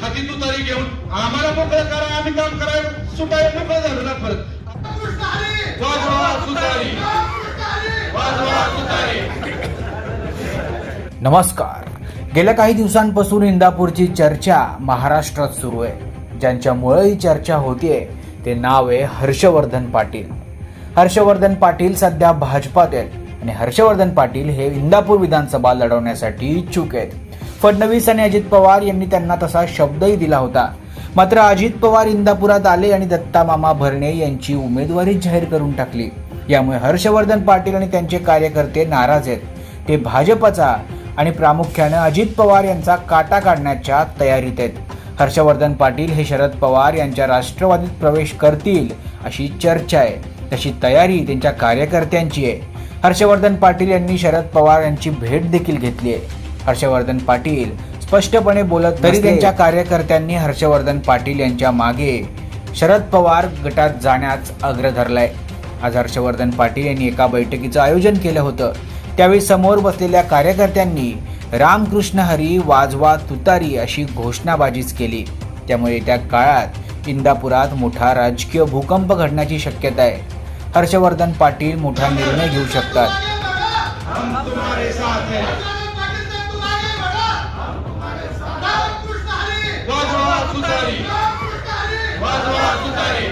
हाती तुतारी घेऊन आम्हाला मोकळं करा आम्ही काम करायला सुटायला मोकळं झालो ना परत. वाजवा वाजवा नमस्कार. गेल्या काही दिवसांपासून इंदापूरची चर्चा महाराष्ट्रात सुरू आहे. ज्यांच्यामुळे ही चर्चा होतीये ते नाव आहे हर्षवर्धन पाटील. हर्षवर्धन पाटील सध्या भाजपात आहेत आणि हर्षवर्धन पाटील हे इंदापूर विधानसभा लढवण्यासाठी इच्छुक आहेत. फडणवीस आणि अजित पवार यांनी त्यांना तसा शब्दही दिला होता. मात्र अजित पवार इंदापुरात आले आणि दत्ता मामा भरणे यांची उमेदवारी जाहीर करून टाकली. यामुळे हर्षवर्धन पाटील आणि त्यांचे कार्यकर्ते नाराज आहेत. ते भाजपचा आणि प्रामुख्यानं अजित पवार यांचा काटा काढण्याच्या तयारीत आहेत. हर्षवर्धन पाटील हे शरद पवार यांच्या राष्ट्रवादीत प्रवेश करतील अशी चर्चा आहे. तशी तयारी त्यांच्या कार्यकर्त्यांची आहे. हर्षवर्धन पाटील यांनी शरद पवार यांची भेट देखील घेतली आहे. हर्षवर्धन पाटील. स्पष्टपणे बोलत तरी त्यांच्या कार्यकर्त्यांनी हर्षवर्धन पाटील यांच्या मागे शरद पवार गटात जाण्यास अग्र धरलाय. आज हर्षवर्धन पाटील यांनी एका बैठकीचं आयोजन केलं होतं. त्यावेळी समोर बसलेल्या कार्यकर्त्यांनी रामकृष्ण हरी वाजवा तुतारी अशी घोषणाबाजीच केली. त्यामुळे येत्या काळात इंदापुरात मोठा राजकीय भूकंप घडण्याची शक्यता आहे. हर्षवर्धन पाटील मोठा निर्णय घेऊ शकतात. तुतारी वाजवा तुतारी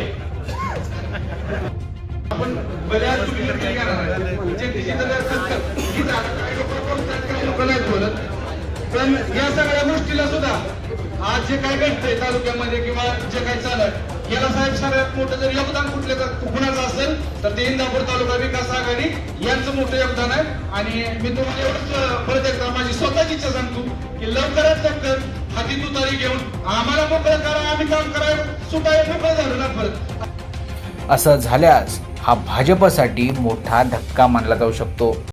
आपण बऱ्याच चुकी केली करणार आहे. म्हणजे काही लोकं बोलतात, बोलत. पण या सगळ्या गोष्टीला सुद्धा आज जे काय घडतंय तालुक्यामध्ये किंवा जे काही चालत याला साहेब सगळ्यात मोठं जर योगदान कुठले कुणाचं असेल तर ते इंदापूर तालुका विकास आघाडी यांचं मोठं योगदान आहे आणि मी तुम्हाला एवढंच परत एकदा माझी स्वतःची इच्छा सांगतो की लवकरात लवकर हाती तुतारी घेऊन आम्हाला मोकळं करा आम्ही काम करायला सुटायला मोकळं झालो ना परत. असं झाल्यास हा भाजपसाठी मोठा धक्का मानला जाऊ शकतो.